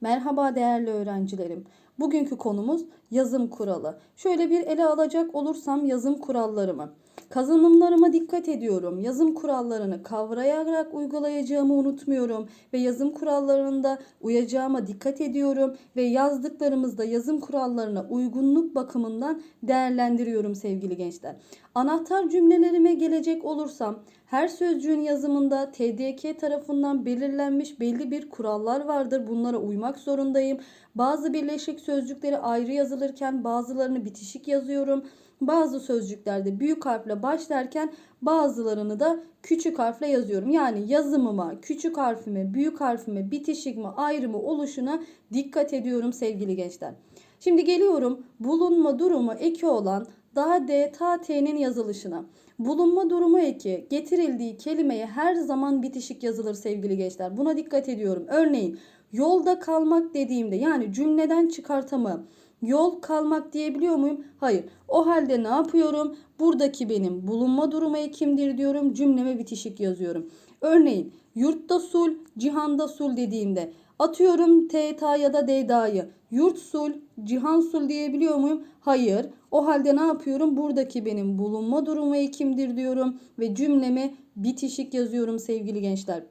Merhaba değerli öğrencilerim. Bugünkü konumuz yazım kuralı. Şöyle bir ele alacak olursam yazım kurallarımı. Kazanımlarıma dikkat ediyorum. Yazım kurallarını kavrayarak uygulayacağımı unutmuyorum ve yazım kurallarında uyacağıma dikkat ediyorum ve yazdıklarımızda yazım kurallarına uygunluk bakımından değerlendiriyorum sevgili gençler. Anahtar cümlelerime gelecek olursam her sözcüğün yazımında TDK tarafından belirlenmiş belli bir kurallar vardır. Bunlara uymak zorundayım. Bazı birleşik sözcükleri ayrı yazılırken bazılarını bitişik yazıyorum. Bazı sözcüklerde büyük harfle başlarken bazılarını da küçük harfle yazıyorum. Yani yazımıma, küçük harfime, büyük harfime, bitişik mi, ayrı mı oluşuna dikkat ediyorum sevgili gençler. Şimdi geliyorum bulunma durumu eki olan daha D, ta, T'nin yazılışına. Bulunma durumu eki getirildiği kelimeye her zaman bitişik yazılır sevgili gençler. Buna dikkat ediyorum. Örneğin yolda kalmak dediğimde yani cümleden çıkartamı yol kalmak diyebiliyor muyum? Hayır. O halde ne yapıyorum? Buradaki benim bulunma durumu ekimdir diyorum. Cümleme bitişik yazıyorum. Örneğin yurtta sul, cihanda sul dediğimde atıyorum T, ta ya da D, da'yı. Yurt sul, cihan sul diyebiliyor muyum? Hayır. O halde ne yapıyorum? Buradaki benim bulunma durumu ekimdir diyorum ve cümleme bitişik yazıyorum sevgili gençler.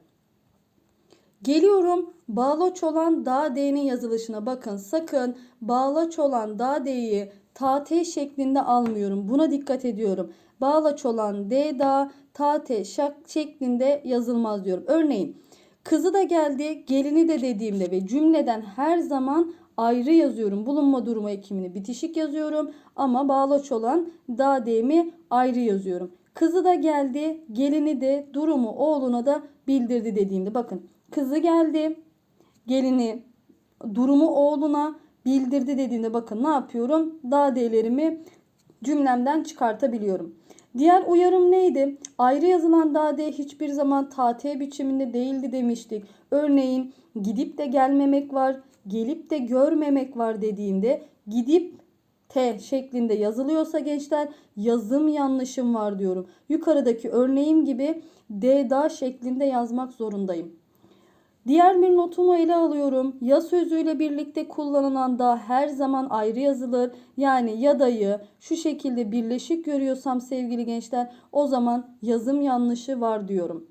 Geliyorum bağlaç olan da D'nin yazılışına bakın sakın bağlaç olan da D'yi ta T şeklinde almıyorum. Buna dikkat ediyorum. Bağlaç olan D da ta T şeklinde yazılmaz diyorum. Örneğin kızı da geldi gelini de dediğimde ve cümleden her zaman ayrı yazıyorum. Bulunma durumu ekimini bitişik yazıyorum ama bağlaç olan da D'mi ayrı yazıyorum. Kızı da geldi gelini de durumu oğluna da bildirdi dediğimde bakın kızı geldi. Gelini durumu oğluna bildirdi dediğinde bakın ne yapıyorum? Daha değerlerimi cümlemden çıkartabiliyorum. Diğer uyarım neydi? Ayrı yazılan dade hiçbir zaman tate biçiminde değildi demiştik. Örneğin gidip de gelmemek var, gelip de görmemek var dediğimde gidip T şeklinde yazılıyorsa gençler yazım yanlışım var diyorum. Yukarıdaki örneğim gibi D da şeklinde yazmak zorundayım. Diğer bir notumu ele alıyorum. Ya sözüyle birlikte kullanılan da her zaman ayrı yazılır. Yani ya dayı şu şekilde birleşik görüyorsam sevgili gençler o zaman yazım yanlışı var diyorum.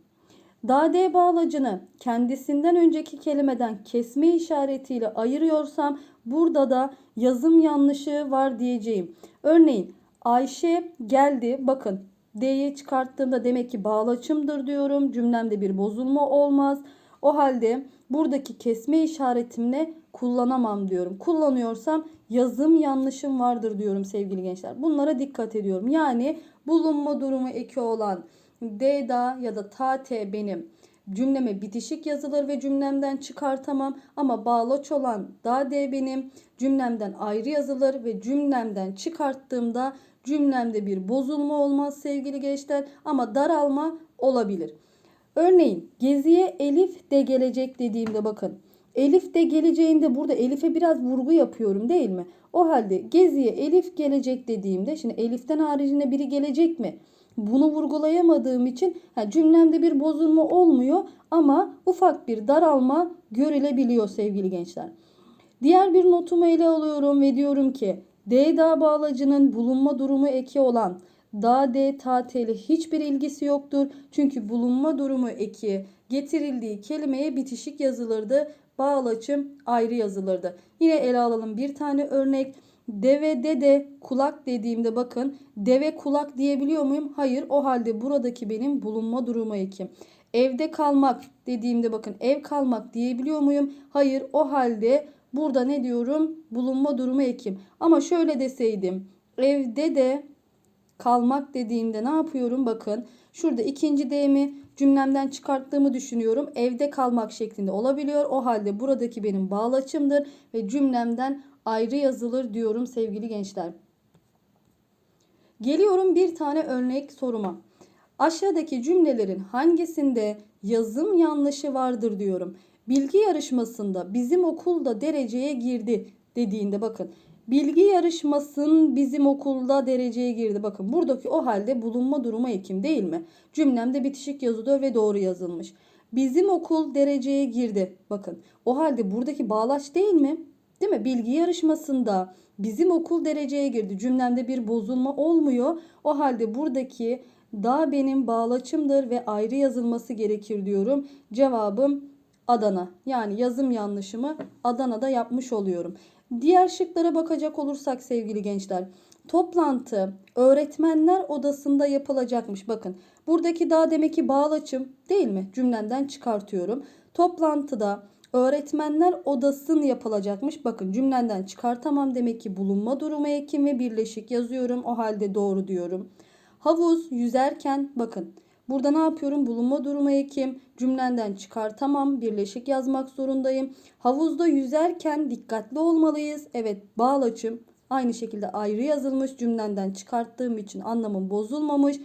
Dade bağlacını kendisinden önceki kelimeden kesme işaretiyle ayırıyorsam burada da yazım yanlışı var diyeceğim. Örneğin Ayşe geldi. Bakın D'yi çıkarttığımda demek ki bağlaçımdır diyorum. Cümlemde bir bozulma olmaz. O halde buradaki kesme işaretimle kullanamam diyorum. Kullanıyorsam yazım yanlışım vardır diyorum sevgili gençler. Bunlara dikkat ediyorum. Yani bulunma durumu eki olan D da ya da ta t benim cümleme bitişik yazılır ve cümlemden çıkartamam ama bağlaç olan da d benim cümlemden ayrı yazılır ve cümlemden çıkarttığımda cümlemde bir bozulma olmaz sevgili gençler ama daralma olabilir. Örneğin geziye Elif de gelecek dediğimde bakın. Elif de geleceğinde burada Elif'e biraz vurgu yapıyorum değil mi? O halde geziye Elif gelecek dediğimde şimdi Elif'ten haricinde biri gelecek mi? Bunu vurgulayamadığım için ha, cümlemde bir bozulma olmuyor ama ufak bir daralma görülebiliyor sevgili gençler. Diğer bir notumu ele alıyorum ve diyorum ki D da bağlacının bulunma durumu eki olan da D tateli hiçbir ilgisi yoktur. Çünkü bulunma durumu eki getirildiği kelimeye bitişik yazılırdı. Bağlaçım ayrı yazılırdı. Yine ele alalım bir tane örnek. Deve dede kulak dediğimde bakın deve kulak diyebiliyor muyum? Hayır o halde buradaki benim bulunma durumu ekim. Evde kalmak dediğimde bakın ev kalmak diyebiliyor muyum? Hayır o halde burada ne diyorum? Bulunma durumu ekim. Ama şöyle deseydim evde de kalmak dediğimde ne yapıyorum? Bakın şurada ikinci D'mi cümlemden çıkarttığımı düşünüyorum. Evde kalmak şeklinde olabiliyor. O halde buradaki benim bağlaçımdır ve cümlemden ayrı yazılır diyorum sevgili gençler. Geliyorum bir tane örnek soruma. Aşağıdaki cümlelerin hangisinde yazım yanlışı vardır diyorum. Bilgi yarışmasında bizim okulda dereceye girdi dediğinde bakın Bilgi yarışmasın bizim okulda dereceye girdi. Bakın buradaki o halde bulunma durumu ekim değil mi? Cümlemde bitişik yazılıyor ve doğru yazılmış. Bizim okul dereceye girdi. Bakın o halde buradaki bağlaç değil mi? Değil mi? Bilgi yarışmasında bizim okul dereceye girdi. Cümlemde bir bozulma olmuyor. O halde buradaki da benim bağlaçımdır ve ayrı yazılması gerekir diyorum. Cevabım Adana. Yani yazım yanlışımı Adana'da yapmış oluyorum. Diğer şıklara bakacak olursak sevgili gençler. Toplantı öğretmenler odasında yapılacakmış. Bakın buradaki daha demek ki bağlaçım değil mi? Cümlemden çıkartıyorum. Toplantıda öğretmenler odasını yapılacakmış. Bakın cümlenden çıkartamam demek ki bulunma durumu ekim ve birleşik yazıyorum. O halde doğru diyorum. Havuz yüzerken bakın burada ne yapıyorum? Bulunma durumu ekim cümlenden çıkartamam. Birleşik yazmak zorundayım. Havuzda yüzerken dikkatli olmalıyız. Evet bağlaçım aynı şekilde ayrı yazılmış cümlenden çıkarttığım için anlamım bozulmamış.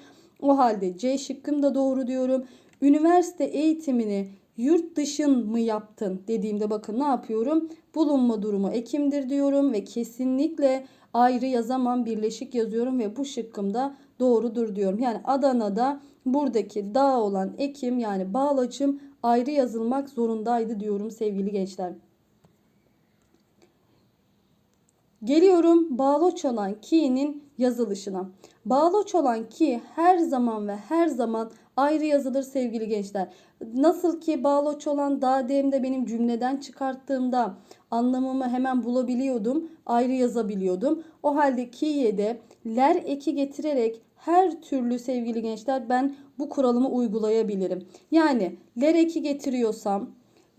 O halde C şıkkım da doğru diyorum. Üniversite eğitimini yurt dışın mı yaptın dediğimde bakın ne yapıyorum? Bulunma durumu ekimdir diyorum ve kesinlikle ayrı yazamam birleşik yazıyorum ve bu şıkkımda doğrudur diyorum. Yani Adana'da buradaki dağ olan ekim yani bağlaçım ayrı yazılmak zorundaydı diyorum sevgili gençler. Geliyorum bağlaç olan ki'nin yazılışına. Bağlaç olan ki her zaman ve her zaman ayrı yazılır sevgili gençler. Nasıl ki bağlaç olan da demde benim cümleden çıkarttığımda anlamımı hemen bulabiliyordum, ayrı yazabiliyordum. O halde ki'ye de ler eki getirerek her türlü sevgili gençler ben bu kuralımı uygulayabilirim. Yani ler eki getiriyorsam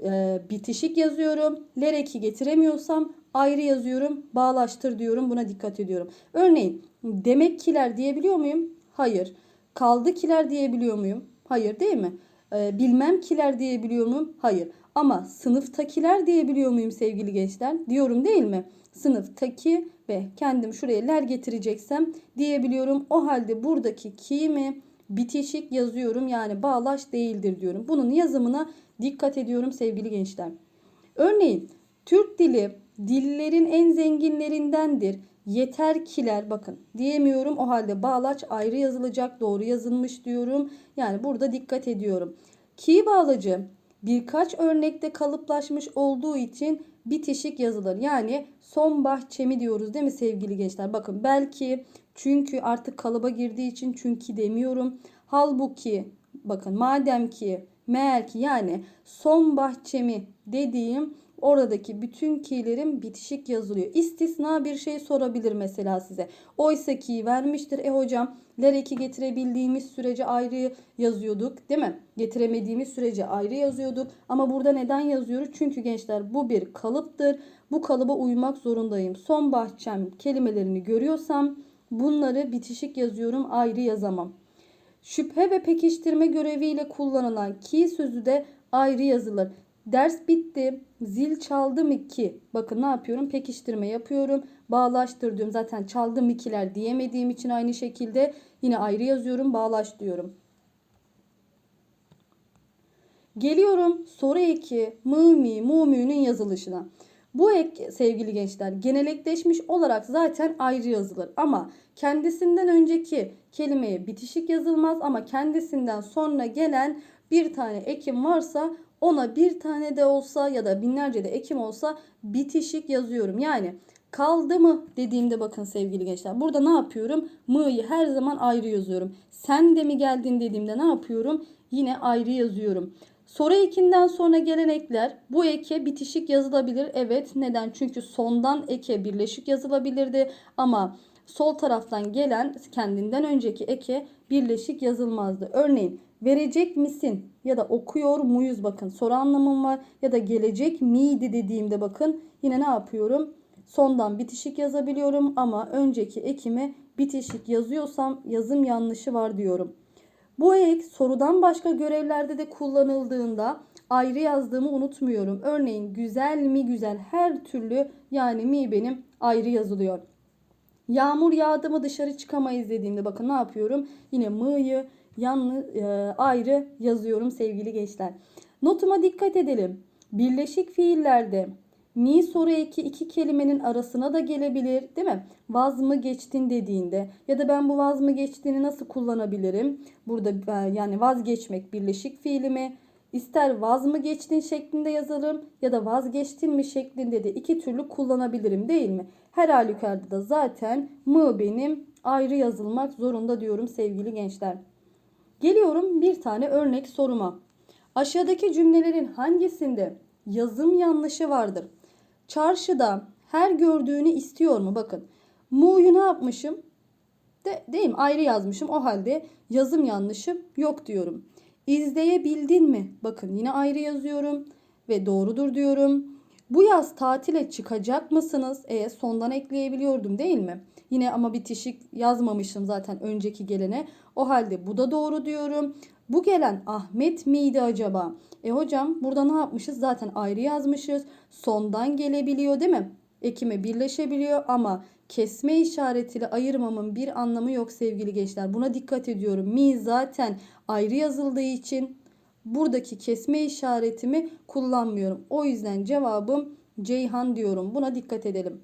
e, bitişik yazıyorum. Ler eki getiremiyorsam ayrı yazıyorum. Bağlaştır diyorum. Buna dikkat ediyorum. Örneğin demek kiler diyebiliyor muyum? Hayır. Kaldı kiler diyebiliyor muyum? Hayır değil mi? Ee, bilmem kiler diyebiliyor muyum? Hayır. Ama sınıftakiler diyebiliyor muyum sevgili gençler? Diyorum değil mi? Sınıftaki ve kendim şuraya ler getireceksem diyebiliyorum. O halde buradaki ki mi bitişik yazıyorum. Yani bağlaç değildir diyorum. Bunun yazımına dikkat ediyorum sevgili gençler. Örneğin Türk dili dillerin en zenginlerindendir. Yeter kiler bakın diyemiyorum. O halde bağlaç ayrı yazılacak. Doğru yazılmış diyorum. Yani burada dikkat ediyorum. Ki bağlacı birkaç örnekte kalıplaşmış olduğu için bitişik yazılır. Yani son bahçemi diyoruz değil mi sevgili gençler? Bakın belki çünkü artık kalıba girdiği için çünkü demiyorum. Halbuki bakın madem ki meğer ki yani son bahçemi dediğim oradaki bütün ki'lerin bitişik yazılıyor. İstisna bir şey sorabilir mesela size. Oysa ki vermiştir. E hocam ler eki getirebildiğimiz sürece ayrı yazıyorduk değil mi? Getiremediğimiz sürece ayrı yazıyorduk. Ama burada neden yazıyoruz? Çünkü gençler bu bir kalıptır. Bu kalıba uymak zorundayım. Son bahçem kelimelerini görüyorsam bunları bitişik yazıyorum ayrı yazamam. Şüphe ve pekiştirme göreviyle kullanılan ki sözü de ayrı yazılır. Ders bitti. Zil çaldım iki. Bakın ne yapıyorum? Pekiştirme yapıyorum. Bağlaştır. Zaten çaldım ikiler diyemediğim için aynı şekilde yine ayrı yazıyorum. Bağlaş diyorum. Geliyorum soru eki mı mi mu mü'nün yazılışına. Bu ek sevgili gençler genelekleşmiş olarak zaten ayrı yazılır ama kendisinden önceki kelimeye bitişik yazılmaz ama kendisinden sonra gelen bir tane ekim varsa ona bir tane de olsa ya da binlerce de ekim olsa bitişik yazıyorum. Yani kaldı mı dediğimde bakın sevgili gençler. Burada ne yapıyorum? Mı'yı her zaman ayrı yazıyorum. Sen de mi geldin dediğimde ne yapıyorum? Yine ayrı yazıyorum. Soru ekinden sonra gelen ekler bu eke bitişik yazılabilir. Evet neden? Çünkü sondan eke birleşik yazılabilirdi ama sol taraftan gelen kendinden önceki eke birleşik yazılmazdı. Örneğin verecek misin ya da okuyor muyuz bakın soru anlamım var ya da gelecek miydi dediğimde bakın yine ne yapıyorum? Sondan bitişik yazabiliyorum ama önceki ekime bitişik yazıyorsam yazım yanlışı var diyorum. Bu ek sorudan başka görevlerde de kullanıldığında ayrı yazdığımı unutmuyorum. Örneğin güzel mi güzel her türlü yani mi benim ayrı yazılıyor. Yağmur yağdı mı dışarı çıkamayız dediğimde bakın ne yapıyorum? Yine mı'yı yanlı e, ayrı yazıyorum sevgili gençler. Notuma dikkat edelim. Birleşik fiillerde mi soru eki iki kelimenin arasına da gelebilir değil mi? Vaz mı geçtin dediğinde ya da ben bu vaz mı geçtiğini nasıl kullanabilirim? Burada e, yani vazgeçmek birleşik fiilimi İster vaz mı geçtin şeklinde yazarım ya da vazgeçtin mi şeklinde de iki türlü kullanabilirim değil mi? Her halükarda da zaten mı benim ayrı yazılmak zorunda diyorum sevgili gençler. Geliyorum bir tane örnek soruma. Aşağıdaki cümlelerin hangisinde yazım yanlışı vardır? Çarşıda her gördüğünü istiyor mu? Bakın. Mu'yu ne yapmışım? De, değil mi? Ayrı yazmışım. O halde yazım yanlışım yok diyorum. İzleyebildin mi? Bakın yine ayrı yazıyorum ve doğrudur diyorum. Bu yaz tatile çıkacak mısınız? E sondan ekleyebiliyordum değil mi? Yine ama bitişik yazmamışım zaten önceki gelene. O halde bu da doğru diyorum. Bu gelen Ahmet miydi acaba? E hocam burada ne yapmışız? Zaten ayrı yazmışız. Sondan gelebiliyor değil mi? Ekime birleşebiliyor ama kesme işaretiyle ayırmamın bir anlamı yok sevgili gençler. Buna dikkat ediyorum. Mi zaten ayrı yazıldığı için buradaki kesme işaretimi kullanmıyorum. O yüzden cevabım Ceyhan diyorum. Buna dikkat edelim.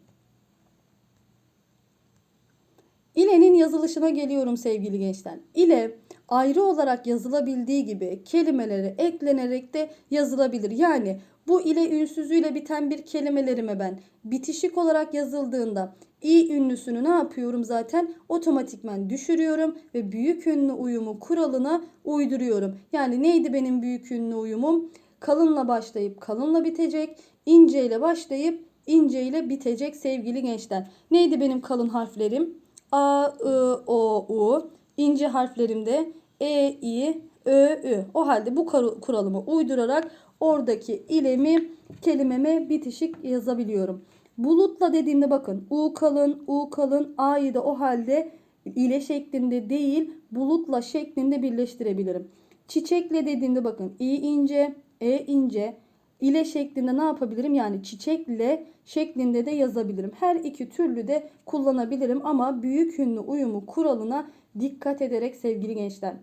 İle'nin yazılışına geliyorum sevgili gençler. İle ayrı olarak yazılabildiği gibi kelimelere eklenerek de yazılabilir. Yani bu ile ünsüzüyle biten bir kelimelerime ben bitişik olarak yazıldığında i ünlüsünü ne yapıyorum zaten otomatikmen düşürüyorum ve büyük ünlü uyumu kuralına uyduruyorum. Yani neydi benim büyük ünlü uyumum? Kalınla başlayıp kalınla bitecek, ince ile başlayıp ince ile bitecek sevgili gençler. Neydi benim kalın harflerim? A, I, O, U. İnce harflerimde E, I, Ö, Ü. O halde bu kuralımı uydurarak oradaki ilemi kelimeme bitişik yazabiliyorum. Bulutla dediğimde bakın U kalın, U kalın, A'yı da o halde ile şeklinde değil bulutla şeklinde birleştirebilirim. Çiçekle dediğimde bakın İ ince, E ince, ile şeklinde ne yapabilirim? Yani çiçekle şeklinde de yazabilirim. Her iki türlü de kullanabilirim ama büyük ünlü uyumu kuralına dikkat ederek sevgili gençler.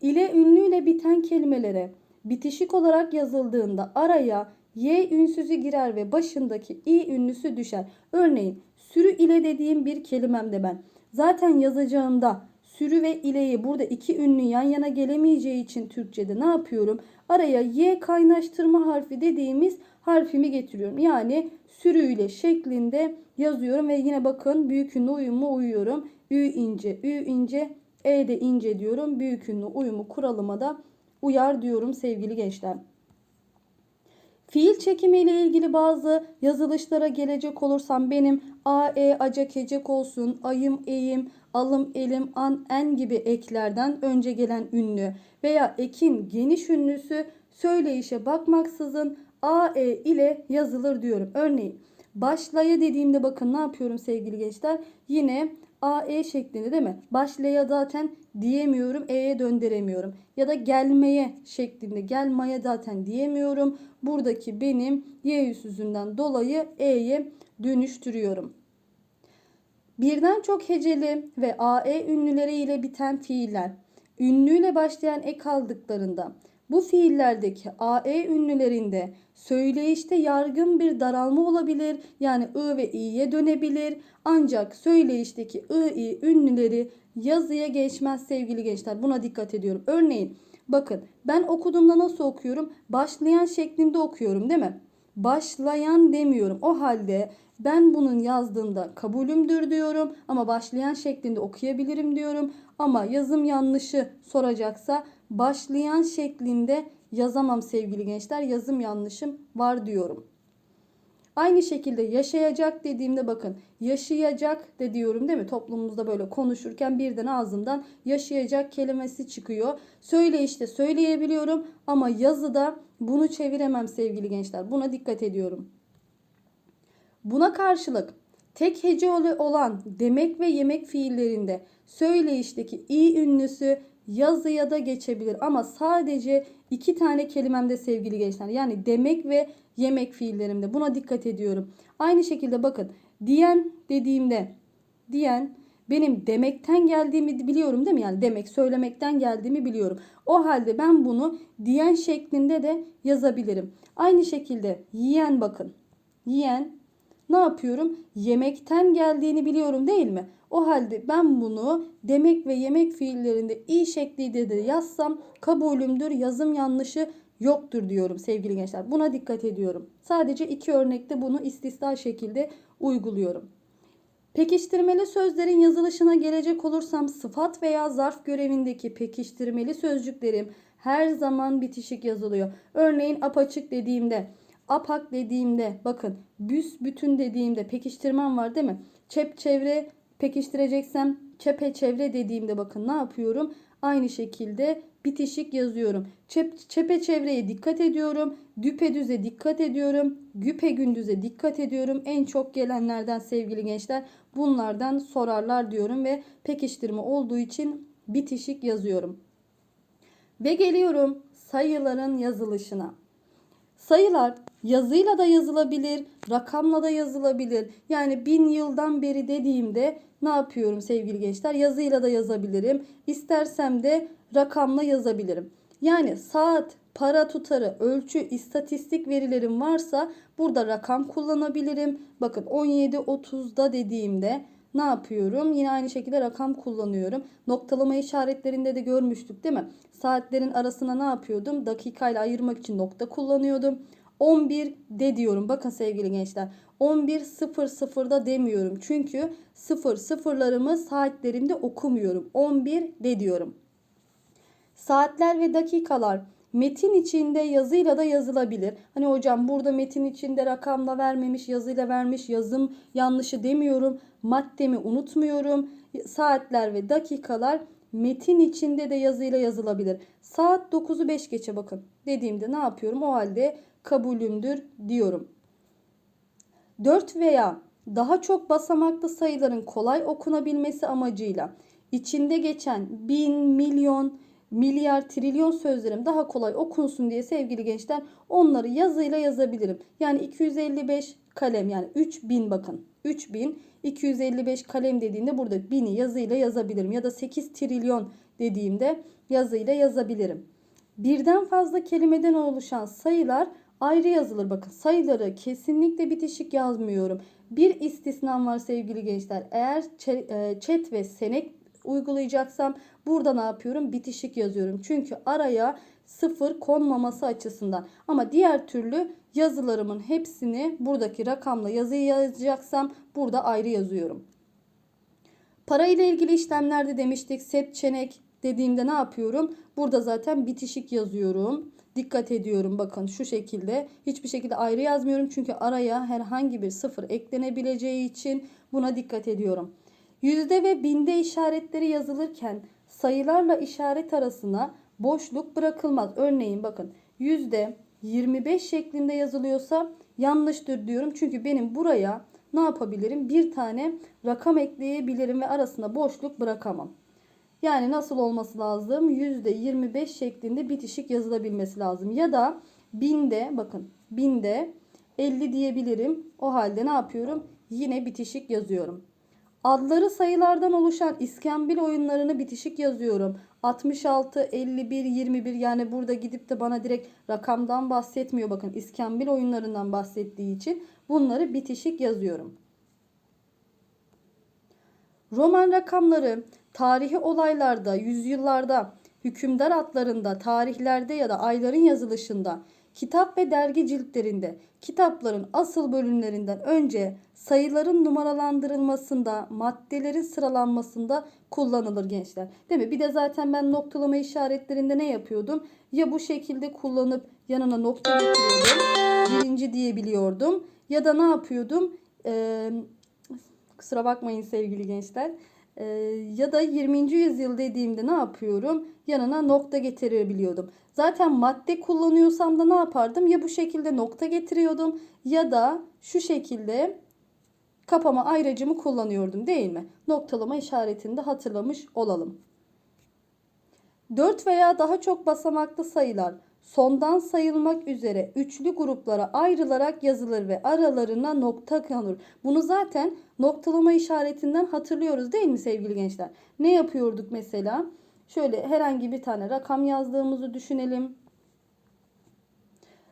İle ünlüyle biten kelimelere bitişik olarak yazıldığında araya y ünsüzü girer ve başındaki i ünlüsü düşer. Örneğin sürü ile dediğim bir kelimemde ben zaten yazacağımda sürü ve ileyi burada iki ünlü yan yana gelemeyeceği için Türkçe'de ne yapıyorum? Araya y kaynaştırma harfi dediğimiz harfimi getiriyorum. Yani sürüyle şeklinde yazıyorum ve yine bakın büyük ünlü uyumu uyuyorum. Ü ince, ü ince, e de ince diyorum. Büyük ünlü uyumu kuralıma da uyar diyorum sevgili gençler. Fiil çekimi ile ilgili bazı yazılışlara gelecek olursam benim a, e, acak, ecek olsun, ayım, eğim, alım, elim, an, en gibi eklerden önce gelen ünlü veya ekin geniş ünlüsü söyleyişe bakmaksızın a, e ile yazılır diyorum. Örneğin başlaya dediğimde bakın ne yapıyorum sevgili gençler? Yine a, e şeklinde değil mi? Başlaya zaten diyemiyorum, e'ye döndüremiyorum. Ya da gelmeye şeklinde gelmeye zaten diyemiyorum. Buradaki benim y yüzünden dolayı e'ye dönüştürüyorum. Birden çok heceli ve ae ünlüleri ile biten fiiller ünlüyle başlayan ek aldıklarında bu fiillerdeki ae ünlülerinde söyleyişte yargın bir daralma olabilir. Yani ı ve i'ye dönebilir. Ancak söyleyişteki ı, i ünlüleri yazıya geçmez sevgili gençler. Buna dikkat ediyorum. Örneğin bakın ben okuduğumda nasıl okuyorum? Başlayan şeklinde okuyorum değil mi? Başlayan demiyorum. O halde ben bunun yazdığında kabulümdür diyorum ama başlayan şeklinde okuyabilirim diyorum. Ama yazım yanlışı soracaksa başlayan şeklinde yazamam sevgili gençler. Yazım yanlışım var diyorum. Aynı şekilde yaşayacak dediğimde bakın yaşayacak de diyorum değil mi? Toplumumuzda böyle konuşurken birden ağzımdan yaşayacak kelimesi çıkıyor. Söyle işte söyleyebiliyorum ama yazıda bunu çeviremem sevgili gençler. Buna dikkat ediyorum. Buna karşılık tek hece olan demek ve yemek fiillerinde söyleyişteki i ünlüsü yazıya da geçebilir ama sadece iki tane kelimemde sevgili gençler. Yani demek ve yemek fiillerimde. Buna dikkat ediyorum. Aynı şekilde bakın diyen dediğimde diyen benim demekten geldiğimi biliyorum değil mi? Yani demek söylemekten geldiğimi biliyorum. O halde ben bunu diyen şeklinde de yazabilirim. Aynı şekilde yiyen bakın. Yiyen ne yapıyorum? Yemekten geldiğini biliyorum değil mi? O halde ben bunu demek ve yemek fiillerinde i şeklinde de yazsam kabulümdür. Yazım yanlışı yoktur diyorum sevgili gençler. Buna dikkat ediyorum. Sadece iki örnekte bunu istisna şekilde uyguluyorum. Pekiştirmeli sözlerin yazılışına gelecek olursam sıfat veya zarf görevindeki pekiştirmeli sözcüklerim her zaman bitişik yazılıyor. Örneğin apaçık dediğimde, apak dediğimde, bakın büs bütün dediğimde pekiştirmem var değil mi? Çep çevre pekiştireceksem çepe çevre dediğimde bakın ne yapıyorum? Aynı şekilde bitişik yazıyorum. Çep, çepe çevreye dikkat ediyorum. Düpedüze dikkat ediyorum. Güpe gündüze dikkat ediyorum. En çok gelenlerden sevgili gençler bunlardan sorarlar diyorum ve pekiştirme olduğu için bitişik yazıyorum. Ve geliyorum sayıların yazılışına. Sayılar yazıyla da yazılabilir, rakamla da yazılabilir. Yani bin yıldan beri dediğimde ne yapıyorum sevgili gençler? Yazıyla da yazabilirim. İstersem de rakamla yazabilirim. Yani saat, para tutarı, ölçü, istatistik verilerim varsa burada rakam kullanabilirim. Bakın 17.30'da dediğimde ne yapıyorum? Yine aynı şekilde rakam kullanıyorum. Noktalama işaretlerinde de görmüştük değil mi? Saatlerin arasına ne yapıyordum? Dakikayla ayırmak için nokta kullanıyordum. 11 de diyorum. Bakın sevgili gençler. 11.00'da demiyorum. Çünkü 0 sıfırlarımı saatlerimde okumuyorum. 11 de diyorum. Saatler ve dakikalar metin içinde yazıyla da yazılabilir. Hani hocam burada metin içinde rakamla vermemiş, yazıyla vermiş, yazım yanlışı demiyorum. Maddemi unutmuyorum. Saatler ve dakikalar metin içinde de yazıyla yazılabilir. Saat 9'u 5 geçe bakın. Dediğimde ne yapıyorum? O halde kabulümdür diyorum. 4 veya daha çok basamaklı sayıların kolay okunabilmesi amacıyla içinde geçen bin, milyon, milyar, trilyon sözlerim daha kolay okunsun diye sevgili gençler onları yazıyla yazabilirim. Yani 255 kalem yani 3000 bakın. 3000 255 kalem dediğinde burada 1000'i yazıyla yazabilirim ya da 8 trilyon dediğimde yazıyla yazabilirim. Birden fazla kelimeden oluşan sayılar ayrı yazılır. Bakın sayıları kesinlikle bitişik yazmıyorum. Bir istisnam var sevgili gençler. Eğer çet ve senek uygulayacaksam burada ne yapıyorum? Bitişik yazıyorum. Çünkü araya sıfır konmaması açısından. Ama diğer türlü yazılarımın hepsini buradaki rakamla yazıyı yazacaksam burada ayrı yazıyorum. Para ile ilgili işlemlerde demiştik set çenek dediğimde ne yapıyorum? Burada zaten bitişik yazıyorum. Dikkat ediyorum bakın şu şekilde. Hiçbir şekilde ayrı yazmıyorum. Çünkü araya herhangi bir sıfır eklenebileceği için buna dikkat ediyorum. Yüzde ve binde işaretleri yazılırken sayılarla işaret arasına boşluk bırakılmaz. Örneğin bakın yüzde 25 şeklinde yazılıyorsa yanlıştır diyorum. Çünkü benim buraya ne yapabilirim? Bir tane rakam ekleyebilirim ve arasına boşluk bırakamam. Yani nasıl olması lazım? %25 şeklinde bitişik yazılabilmesi lazım. Ya da binde bakın binde 50 diyebilirim. O halde ne yapıyorum? Yine bitişik yazıyorum. Adları sayılardan oluşan iskambil oyunlarını bitişik yazıyorum. 66, 51, 21 yani burada gidip de bana direkt rakamdan bahsetmiyor. Bakın iskambil oyunlarından bahsettiği için bunları bitişik yazıyorum. Roman rakamları tarihi olaylarda, yüzyıllarda, hükümdar adlarında, tarihlerde ya da ayların yazılışında, kitap ve dergi ciltlerinde, kitapların asıl bölümlerinden önce sayıların numaralandırılmasında, maddelerin sıralanmasında kullanılır gençler. Değil mi? Bir de zaten ben noktalama işaretlerinde ne yapıyordum? Ya bu şekilde kullanıp yanına nokta getiriyordum. Birinci diyebiliyordum. Ya da ne yapıyordum? Ee, kusura bakmayın sevgili gençler. Ee, ya da 20. yüzyıl dediğimde ne yapıyorum? Yanına nokta getirebiliyordum. Zaten madde kullanıyorsam da ne yapardım? Ya bu şekilde nokta getiriyordum ya da şu şekilde kapama ayracımı kullanıyordum değil mi? Noktalama işaretini de hatırlamış olalım. 4 veya daha çok basamaklı sayılar sondan sayılmak üzere üçlü gruplara ayrılarak yazılır ve aralarına nokta konur. Bunu zaten noktalama işaretinden hatırlıyoruz değil mi sevgili gençler? Ne yapıyorduk mesela? Şöyle herhangi bir tane rakam yazdığımızı düşünelim.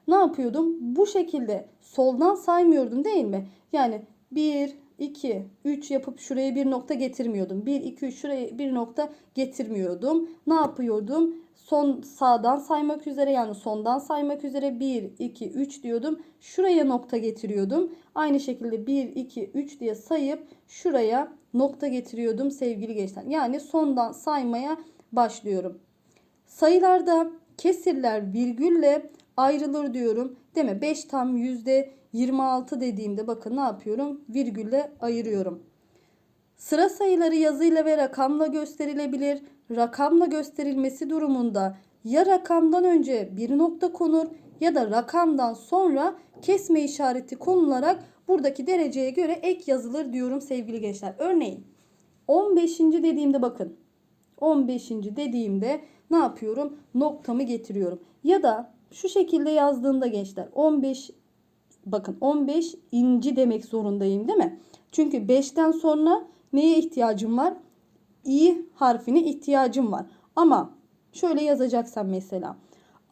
Ne yapıyordum? Bu şekilde soldan saymıyordum değil mi? Yani 1, 2, 3 yapıp şuraya bir nokta getirmiyordum. 1, 2, 3 şuraya bir nokta getirmiyordum. Ne yapıyordum? Son sağdan saymak üzere yani sondan saymak üzere 1, 2, 3 diyordum. Şuraya nokta getiriyordum. Aynı şekilde 1, 2, 3 diye sayıp şuraya nokta getiriyordum sevgili gençler. Yani sondan saymaya başlıyorum. Sayılarda kesirler virgülle ayrılır diyorum. Deme 5 tam yüzde 26 dediğimde bakın ne yapıyorum? Virgülle ayırıyorum. Sıra sayıları yazıyla ve rakamla gösterilebilir. Rakamla gösterilmesi durumunda ya rakamdan önce bir nokta konur ya da rakamdan sonra kesme işareti konularak buradaki dereceye göre ek yazılır diyorum sevgili gençler. Örneğin 15. dediğimde bakın 15. dediğimde ne yapıyorum? Noktamı getiriyorum. Ya da şu şekilde yazdığında gençler 15 bakın 15 inci demek zorundayım değil mi? Çünkü 5'ten sonra neye ihtiyacım var? İ harfine ihtiyacım var. Ama şöyle yazacaksam mesela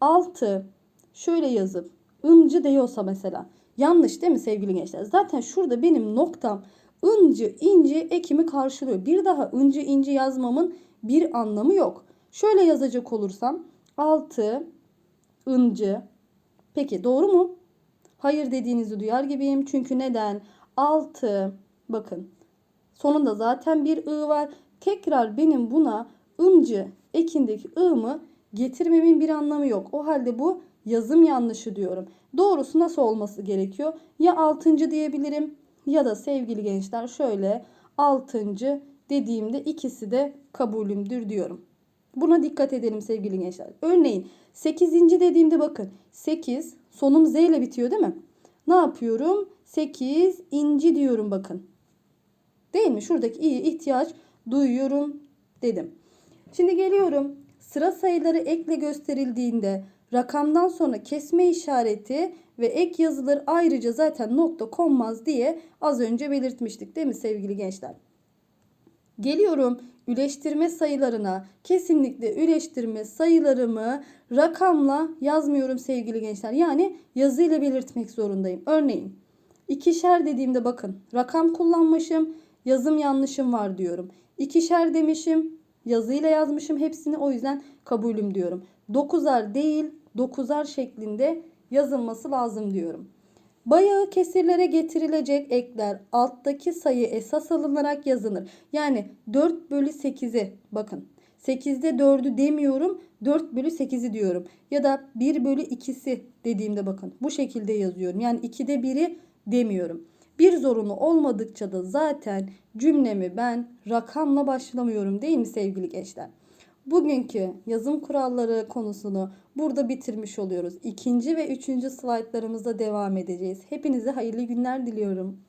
6 şöyle yazıp ıncı diyorsa mesela yanlış değil mi sevgili gençler? Zaten şurada benim noktam ıncı inci ekimi karşılıyor. Bir daha ıncı inci yazmamın bir anlamı yok. Şöyle yazacak olursam 6 ıncı peki doğru mu? Hayır dediğinizi duyar gibiyim. Çünkü neden? 6 bakın sonunda zaten bir ı var. Tekrar benim buna ıncı ekindeki ı'mı getirmemin bir anlamı yok. O halde bu yazım yanlışı diyorum. Doğrusu nasıl olması gerekiyor? Ya altıncı diyebilirim ya da sevgili gençler şöyle altıncı dediğimde ikisi de kabulümdür diyorum. Buna dikkat edelim sevgili gençler. Örneğin 8. dediğimde bakın 8 sonum z ile bitiyor değil mi? Ne yapıyorum? 8 inci diyorum bakın. Değil mi? Şuradaki iyi ihtiyaç duyuyorum dedim. Şimdi geliyorum. Sıra sayıları ekle gösterildiğinde rakamdan sonra kesme işareti ve ek yazılır ayrıca zaten nokta konmaz diye az önce belirtmiştik değil mi sevgili gençler? Geliyorum üleştirme sayılarına. Kesinlikle üleştirme sayılarımı rakamla yazmıyorum sevgili gençler. Yani yazıyla belirtmek zorundayım. Örneğin ikişer dediğimde bakın rakam kullanmışım. Yazım yanlışım var diyorum. İkişer demişim. Yazıyla yazmışım hepsini o yüzden kabulüm diyorum. Dokuzar değil dokuzar şeklinde yazılması lazım diyorum. Bayağı kesirlere getirilecek ekler alttaki sayı esas alınarak yazılır. Yani 4 bölü 8'i bakın 8'de 4'ü demiyorum 4 bölü 8'i diyorum. Ya da 1 bölü 2'si dediğimde bakın bu şekilde yazıyorum. Yani 2'de 1'i demiyorum. Bir zorunlu olmadıkça da zaten cümlemi ben rakamla başlamıyorum değil mi sevgili gençler? Bugünkü yazım kuralları konusunu burada bitirmiş oluyoruz. İkinci ve üçüncü slaytlarımızda devam edeceğiz. Hepinize hayırlı günler diliyorum.